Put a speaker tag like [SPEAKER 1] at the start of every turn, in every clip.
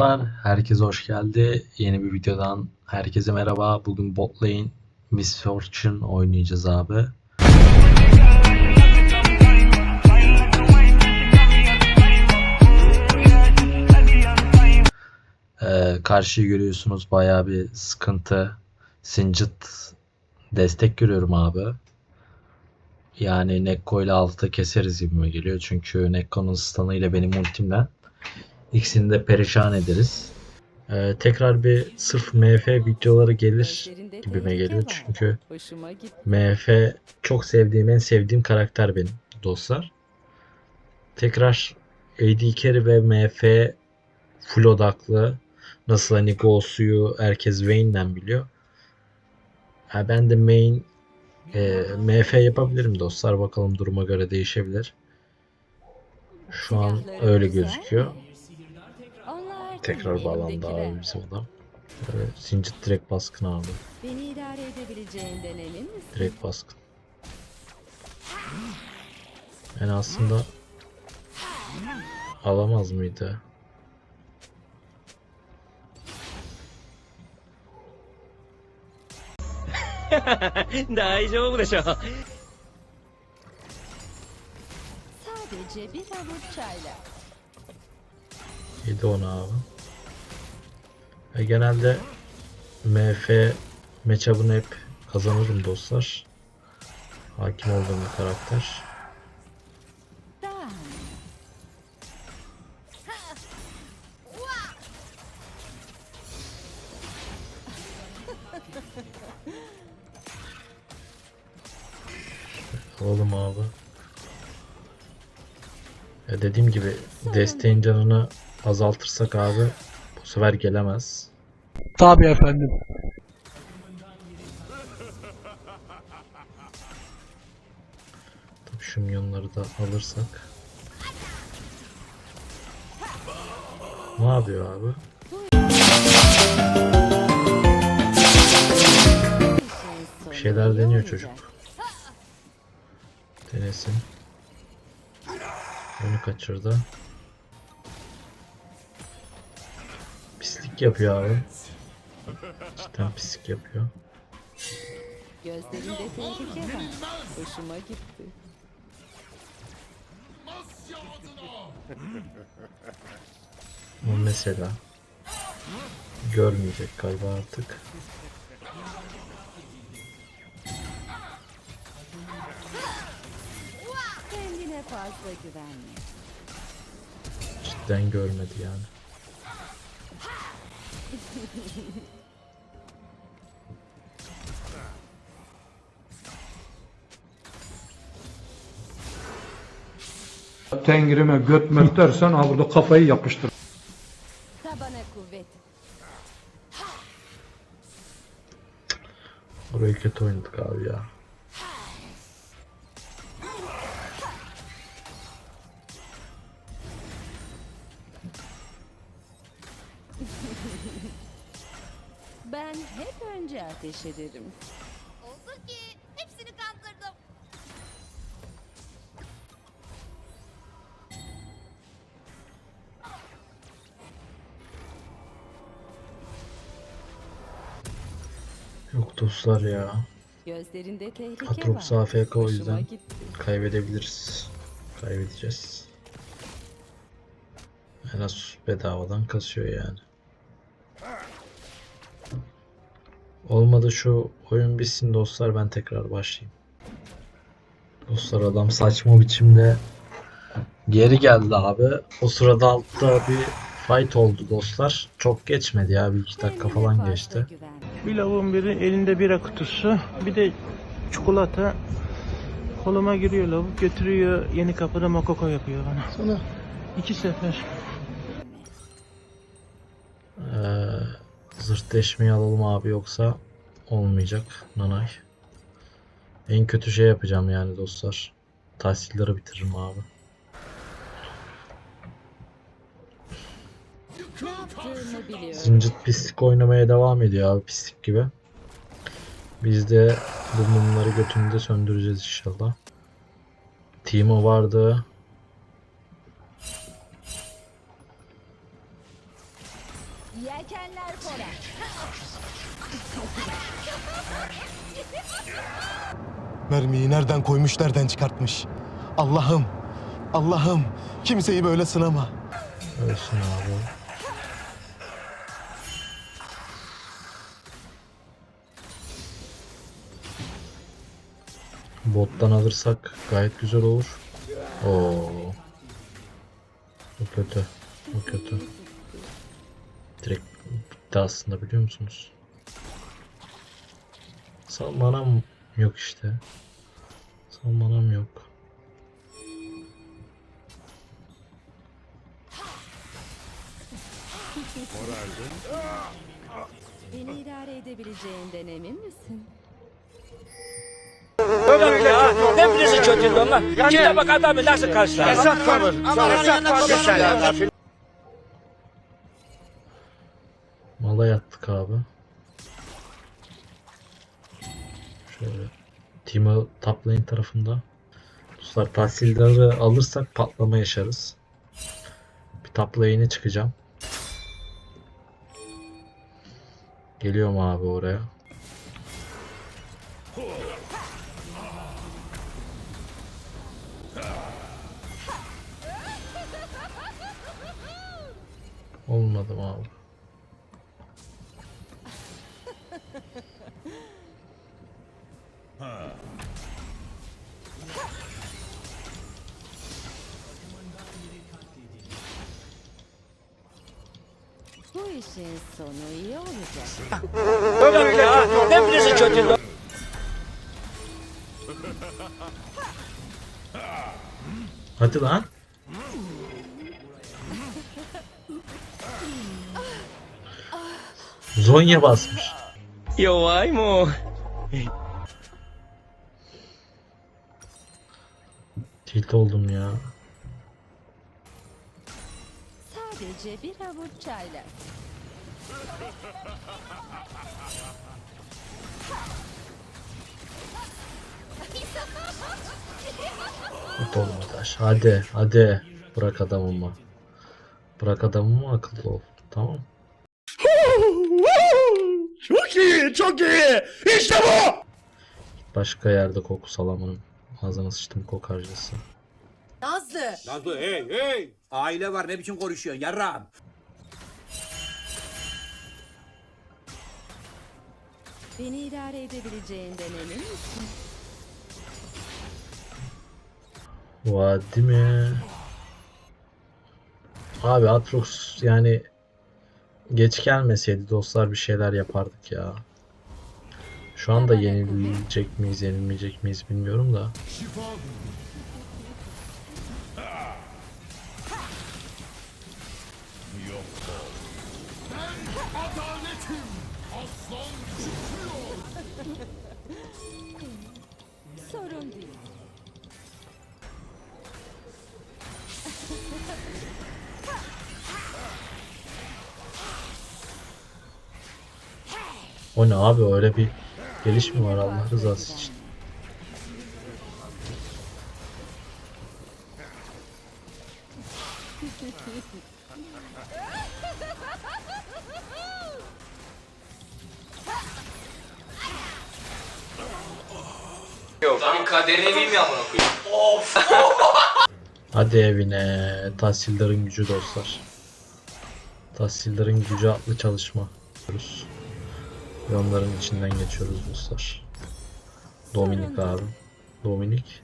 [SPEAKER 1] dostlar, herkese hoş geldi. Yeni bir videodan herkese merhaba. Bugün bot Miss Fortune oynayacağız abi. Ee, karşıyı görüyorsunuz bayağı bir sıkıntı. Singed destek görüyorum abi. Yani Nekko ile altta keseriz gibime geliyor. Çünkü Nekko'nun stun'ı ile benim ultimle ikisini de perişan ederiz. Ee, tekrar bir sırf MF videoları gelir gibime geliyor. Çünkü. MF çok sevdiğim, en sevdiğim karakter benim dostlar. Tekrar AD Carry ve MF full odaklı. Nasıl hani Gosu'yu herkes Vayne'den biliyor. Ha, ben de main e, MF yapabilirim dostlar. Bakalım duruma göre değişebilir. Şu an öyle gözüküyor. Tekrar bağlandı abi bizim adam. Evet, zincir direkt baskın aldı.
[SPEAKER 2] Beni idare edebileceğinden emin misin?
[SPEAKER 1] Direkt baskın. Yani aslında alamaz mıydı?
[SPEAKER 2] Sadece bir avuç çayla.
[SPEAKER 1] Yedi onu abi. Ve genelde MF matchup'ını hep kazanırım dostlar. Hakim olduğum bir karakter. Alalım abi. Ya dediğim gibi desteğin canını azaltırsak abi sefer gelemez.
[SPEAKER 3] Tabii efendim.
[SPEAKER 1] Tabii şu minyonları da alırsak. Ne yapıyor abi? Bir şeyler deniyor çocuk. Denesin. Onu kaçırdı. Pislik yapıyor abi. Cidden pislik yapıyor.
[SPEAKER 2] Gözlerinde tehlike var. Hoşuma gitti.
[SPEAKER 1] O mesela görmeyecek galiba artık.
[SPEAKER 2] Kendine fazla güvenme.
[SPEAKER 1] Cidden görmedi yani.
[SPEAKER 3] Tengrime göt möt dersen ha burada kafayı yapıştır.
[SPEAKER 2] Tabana kuvvet.
[SPEAKER 1] Orayı kötü oynadık abi ya.
[SPEAKER 2] Ben hep önce ateş ederim.
[SPEAKER 4] Oldu ki hepsini kandırdım.
[SPEAKER 1] Yok dostlar ya.
[SPEAKER 2] Gözlerinde tehlike
[SPEAKER 1] Atrox
[SPEAKER 2] var.
[SPEAKER 1] AFK o
[SPEAKER 2] Hoşuma
[SPEAKER 1] yüzden
[SPEAKER 2] gitti.
[SPEAKER 1] kaybedebiliriz. Kaybedeceğiz. En az bedavadan kasıyor yani. Olmadı şu oyun bitsin dostlar ben tekrar başlayayım. Dostlar adam saçma biçimde geri geldi abi. O sırada altta bir fight oldu dostlar. Çok geçmedi ya bir iki dakika falan geçti.
[SPEAKER 5] Bir lavuğun biri elinde bira kutusu, bir de çikolata. Koluma giriyor lavuk, götürüyor yeni kapıda mokoko yapıyor bana. Sana iki sefer.
[SPEAKER 1] Zırt deşmeyi alalım abi yoksa olmayacak nanay. En kötü şey yapacağım yani dostlar. Tahsilleri bitiririm abi. Zincir pislik oynamaya devam ediyor abi pislik gibi. Biz de bu mumları götünde söndüreceğiz inşallah. Timo vardı.
[SPEAKER 2] Yelkenler fora.
[SPEAKER 6] Mermiyi nereden koymuş, nereden çıkartmış? Allah'ım, Allah'ım kimseyi böyle sınama.
[SPEAKER 1] Ölsün abi. Bottan alırsak gayet güzel olur. Oo. Bu kötü. Bu kötü. Direkt bitti aslında biliyor musunuz? Salmanam yok işte. Salmanam yok.
[SPEAKER 2] Beni idare edebileceğinden emin misin?
[SPEAKER 7] Ne bilirsin çocuğundan lan? Gide bak adamı nasıl karşılar. Esat kalır. Esat kalır.
[SPEAKER 1] Abi. Şöyle. Timo top lane tarafında. Dostlar tahsilleri alırsak patlama yaşarız. Bir top lane'e çıkacağım. Geliyorum abi oraya. Olmadı mı abi?
[SPEAKER 2] İşin sonu iyi olacak.
[SPEAKER 7] Ne bilirsin çocuğundan?
[SPEAKER 1] Hadi lan. Zonya basmış.
[SPEAKER 7] Yovay mı?
[SPEAKER 1] Tilt oldum ya.
[SPEAKER 2] Sadece bir avuç çayla.
[SPEAKER 1] Olmadı aşağı. Hadi hadi. Bırak adamımı. Bırak adamımı akıllı ol. Tamam.
[SPEAKER 7] Çok iyi, çok iyi. İşte bu.
[SPEAKER 1] Başka yerde koku salamanın. Ağzına sıçtım kokarcası.
[SPEAKER 8] Nazlı.
[SPEAKER 9] Nazlı hey hey. Aile var ne biçim konuşuyorsun yarrağım.
[SPEAKER 2] Beni idare edebileceğinden emin misin?
[SPEAKER 1] Vadi mi? Abi Atrox yani geç gelmeseydi dostlar bir şeyler yapardık ya. Şu anda yenilecek miyiz, yenilmeyecek miyiz bilmiyorum da.
[SPEAKER 2] Sorun değil.
[SPEAKER 1] O ne abi öyle bir geliş mi var Allah rızası için?
[SPEAKER 7] Senin kaderini bilmiyor amına koyayım.
[SPEAKER 1] Hadi evine. Tahsildarın gücü dostlar. Tahsildarın gücü adlı çalışma. Ve onların içinden geçiyoruz dostlar. Dominik abi. Dominik.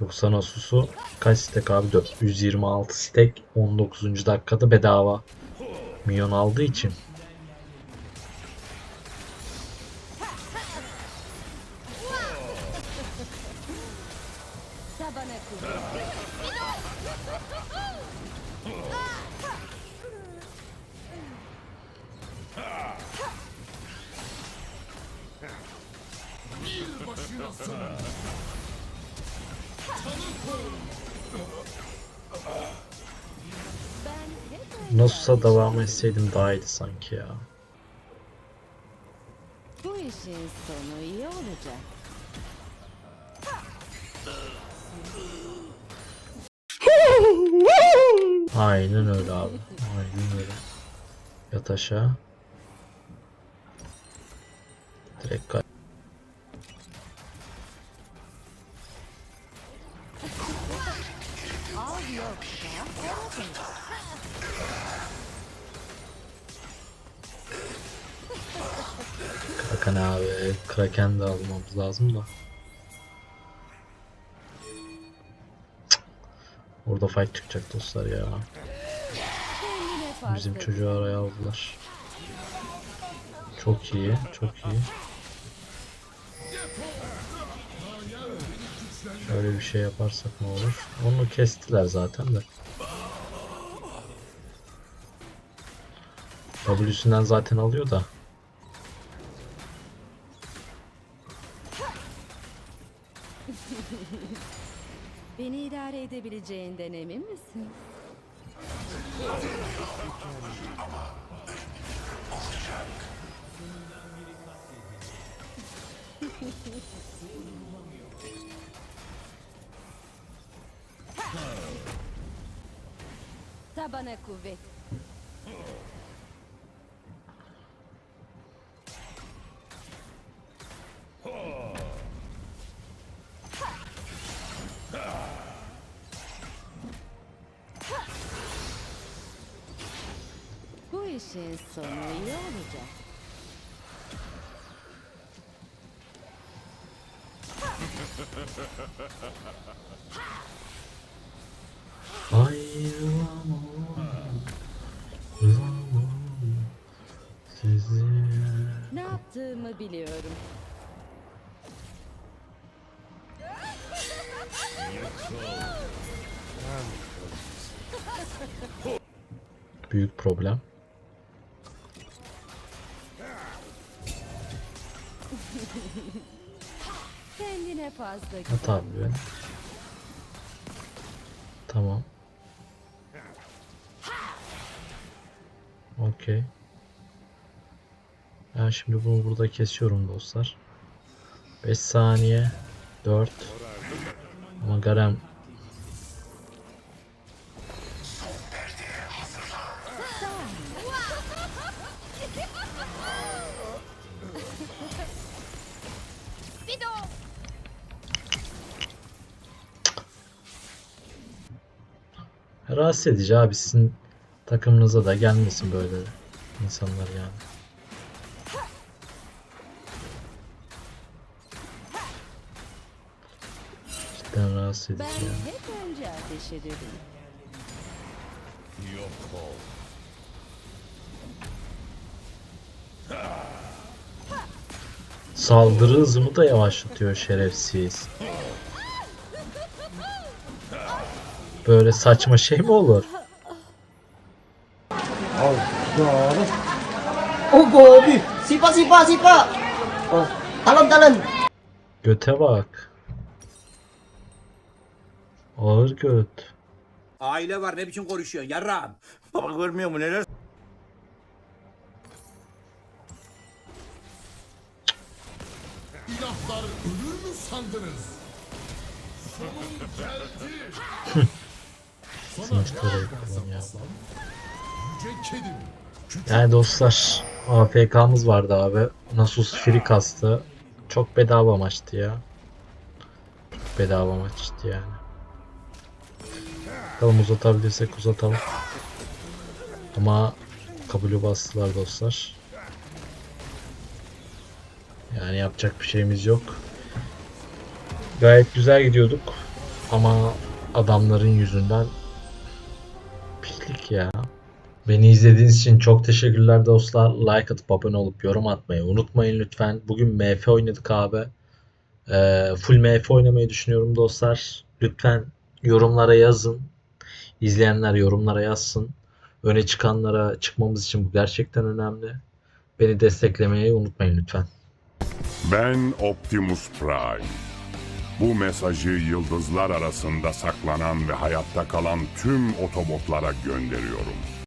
[SPEAKER 1] Yoksa Nasus'u kaç stek abi? 426 stek 19. dakikada bedava. Milyon aldığı için. Nasus'a devam etseydim daha iyiydi sanki ya.
[SPEAKER 2] Bu işin sonu iyi olacak.
[SPEAKER 1] Aynen öyle abi. Aynen öyle. Yat aşağı. Direkt kay. Kraken de almamız lazım da. Cık. Orada fight çıkacak dostlar ya. Bizim çocuğu araya aldılar. Çok iyi, çok iyi. Şöyle bir şey yaparsak ne olur? Onu kestiler zaten de. W'sünden zaten alıyor da.
[SPEAKER 2] İdare edebileceğinden emin misin? Tabana kuvvet. İşin sonu iyi olacak. Ne yaptığımı biliyorum.
[SPEAKER 1] Büyük problem.
[SPEAKER 2] Kendine fazla
[SPEAKER 1] At abi ben. Tamam. Okey. Ben şimdi bunu burada kesiyorum dostlar. 5 saniye. 4. Ama Garen rahatsız edici abi sizin takımınıza da gelmesin böyle insanlar yani. Cidden rahatsız
[SPEAKER 2] Ben
[SPEAKER 1] edici
[SPEAKER 2] hep önce ateş ederim.
[SPEAKER 1] Saldırı hızımı da yavaşlatıyor şerefsiz. Böyle saçma şey mi olur?
[SPEAKER 8] Oh gobi, sipa sipa sipa. Oh, talon talon.
[SPEAKER 1] Göte bak. Ağır göt.
[SPEAKER 9] Aile var ne biçim konuşuyorsun yarrağım?
[SPEAKER 7] Baba görmüyor mu neler?
[SPEAKER 1] Sınıfta reklam ya. Yani dostlar AFK'mız vardı abi. Nasus free kastı. Çok bedava maçtı ya. Çok bedava maçtı yani. Bakalım uzatabilirsek uzatalım. Ama kabulü bastılar dostlar. Yani yapacak bir şeyimiz yok. Gayet güzel gidiyorduk. Ama adamların yüzünden pislik ya. Beni izlediğiniz için çok teşekkürler dostlar. Like atıp abone olup yorum atmayı unutmayın lütfen. Bugün MF oynadık abi. Ee, full MF oynamayı düşünüyorum dostlar. Lütfen yorumlara yazın. İzleyenler yorumlara yazsın. Öne çıkanlara çıkmamız için bu gerçekten önemli. Beni desteklemeyi unutmayın lütfen.
[SPEAKER 10] Ben Optimus Prime. Bu mesajı yıldızlar arasında saklanan ve hayatta kalan tüm otobotlara gönderiyorum.